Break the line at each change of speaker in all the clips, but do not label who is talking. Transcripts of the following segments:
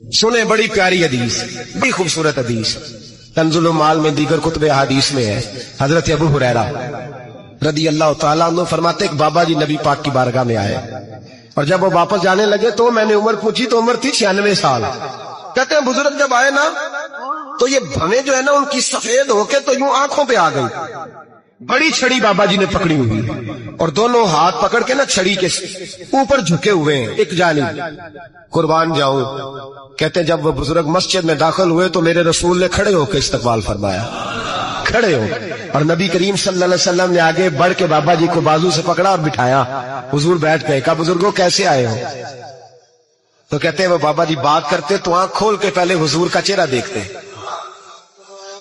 سنیں بڑی پیاری حدیث، بڑی خوبصورت حدیث۔ تنزل مال میں دیگر کتب حدیث میں ہے۔ حضرت ابو حریرہ رضی اللہ تعالیٰ عنہ فرماتے ایک بابا جی نبی پاک کی بارگاہ میں آئے۔ اور جب وہ واپس جانے لگے تو میں نے عمر پوچھی، تو عمر تھی چھیانوے سال۔ کہتے ہیں بزرگ جب آئے نا، تو یہ بھویں جو ہے نا، ان کی سفید ہو کے تو یوں آنکھوں پہ آ گئی بڑی چھڑی بابا جی نے پکڑی ہوئی اور دونوں ہاتھ پکڑ کے نا چھڑی کے اوپر جھکے ہوئے ہیں۔ ایک جانب قربان جاؤں۔ کہتے ہیں، جب وہ بزرگ مسجد میں داخل ہوئے تو میرے رسول نے کھڑے ہو کے استقبال فرمایا۔ کھڑے ہو۔ اور نبی کریم صلی اللہ علیہ وسلم نے آگے بڑھ کے بابا جی کو بازو سے پکڑا اور بٹھایا۔ حضور بیٹھ گئے۔ کہا، بزرگوں، کیسے آئے ہو؟ تو کہتے ہیں، وہ بابا جی بات کرتے تو آنکھ کھول کے پہلے حضور کا چہرہ دیکھتے۔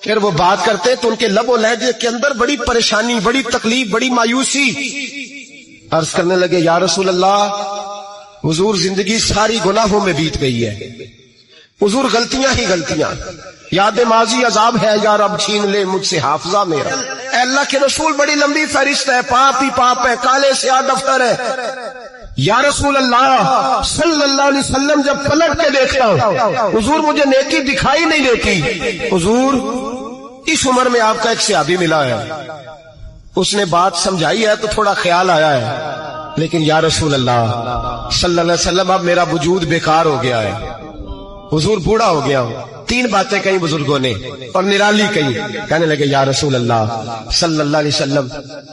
پھر وہ بات کرتے تو ان کے لب و لہجے کے اندر بڑی پریشانی، بڑی تکلیف، بڑی مایوسی عرض کرنے لگے، یا رسول اللہ، حضور زندگی ساری گناہوں میں بیت گئی ہے۔ حضور غلطیاں ہی غلطیاں۔ یاد ماضی عذاب ہے، یا رب چھین لے مجھ سے حافظہ میرا۔ اے اللہ کے رسول، بڑی لمبی فہرست ہے پاپ ہی پاپ ہے، کالے سے دفتر ہے۔ یا رسول اللہ، صلی اللہ علیہ وسلم، جب پلٹ کے دیکھتا ہوں، حضور مجھے نیکی دکھائی نہیں دیتی۔ حضور اس عمر میں آپ کا ایک سیابی ملا ہے۔ اس نے بات سمجھائی ہے تو تھوڑا خیال آیا ہے۔ لیکن یا رسول اللہ، صلی اللہ علیہ وسلم، اب میرا وجود بیکار ہو گیا ہے۔ حضور بوڑھا ہو گیا ہوں تین باتیں کہیں بزرگوں نے اور نرالی کہیں۔ کہنے لگے، یا رسول اللہ صلی اللہ علیہ وسلم،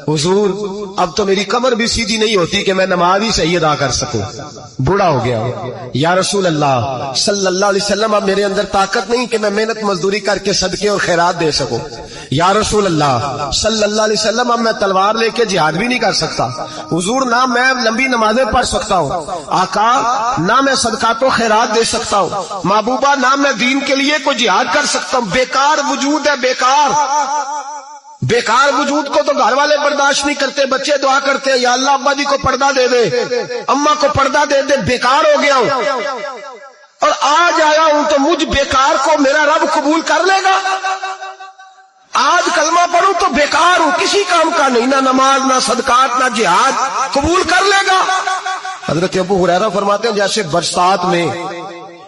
حضور، اب تو میری کمر بھی سیدھی نہیں ہوتی کہ میں نماز ہی صحیح ادا کر سکوں۔ بوڑھا ہو گیا۔ ہوں یا رسول اللہ صلی اللہ علیہ وسلم، اب میرے اندر طاقت نہیں کہ میں محنت مزدوری کر کے صدقے اور خیرات دے سکوں۔ یا رسول اللہ صلی اللہ علیہ وسلم، اب میں تلوار لے کے جہاد بھی نہیں کر سکتا۔ حضور، نہ میں لمبی نمازیں پڑھ سکتا ہوں۔ آقا، نہ میں صدقات و خیرات دے سکتا ہوں۔ محبوبہ، نہ میں دین کے لیے کوئی جہاد کر سکتا ہوں۔ بیکار وجود ہے، بیکار۔ بیکار وجود کو تو گھر والے برداشت نہیں کرتے، بچے دعا کرتے یا اللہ ابا جی کو پردہ دے دے اما کو پردہ دے دے، بیکار ہو گیا ہوں۔ اور آج آیا ہوں تو مجھ بیکار کو میرا رب قبول کر لے گا۔ آج کلمہ پڑھوں تو بیکار ہوں، کسی کام کا نہیں، نہ نماز، نہ صدقات، نہ جہاد، قبول کر لے گا۔ حضرت ابو حریرہ فرماتے ہیں، جیسے برسات میں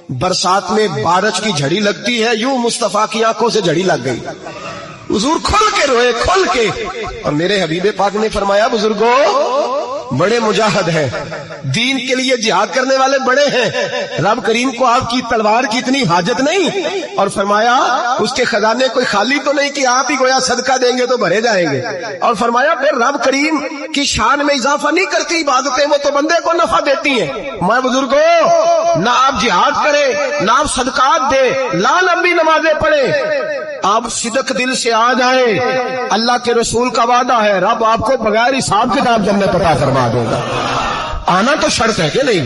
برسات میں بارش کی جھڑی لگتی ہے، یوں مصطفیٰ کی آنکھوں سے جھڑی لگ گئی۔ حضور کھل کے روئے، کھل کے۔ اور میرے حبیب پاک نے فرمایا بزرگوں بڑے مجاہد ہیں۔ دین کے لیے جہاد کرنے والے بڑے ہیں۔ رب کریم کو آپ کی تلوار کی اتنی حاجت نہیں۔ اور فرمایا، اس کے خزانے کوئی خالی تو نہیں کہ آپ ہی گویا صدقہ دیں گے تو بھرے جائیں گے۔ اور فرمایا، پھر رب کریم کی شان میں اضافہ نہیں کرتی، عبادتیں وہ تو بندے کو نفع دیتی ہیں۔ میں بزرگوں نہ آپ جہاد کرے، نہ آپ صدقات دے لا لمبی نمازیں پڑھے۔ آپ صدق دل سے آ جائیں اللہ کے رسول کا وعدہ ہے، رب آپ کو بغیر حساب کتاب جنت عطا فرما دے گا۔ آنا تو شرط ہے کہ نہیں؟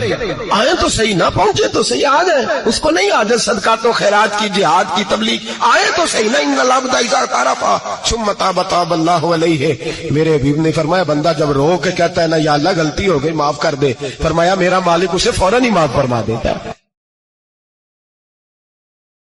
آئے تو صحیح نہ پہنچے تو صحیح آ جائے اس کو نہیں آ جائے صدقات و خیرات کی، جہاد کی تبلیغ۔ آئے تو صحیح نہ ان اللہ تارا بتا اللہ علیہ۔ میرے حبیب نے فرمایا، بندہ جب رو کے کہتا ہے نا، یا اللہ غلطی ہو گئی، معاف کر دے۔ فرمایا، میرا مالک اسے فوراً ہی معاف فرما دیتا ہے۔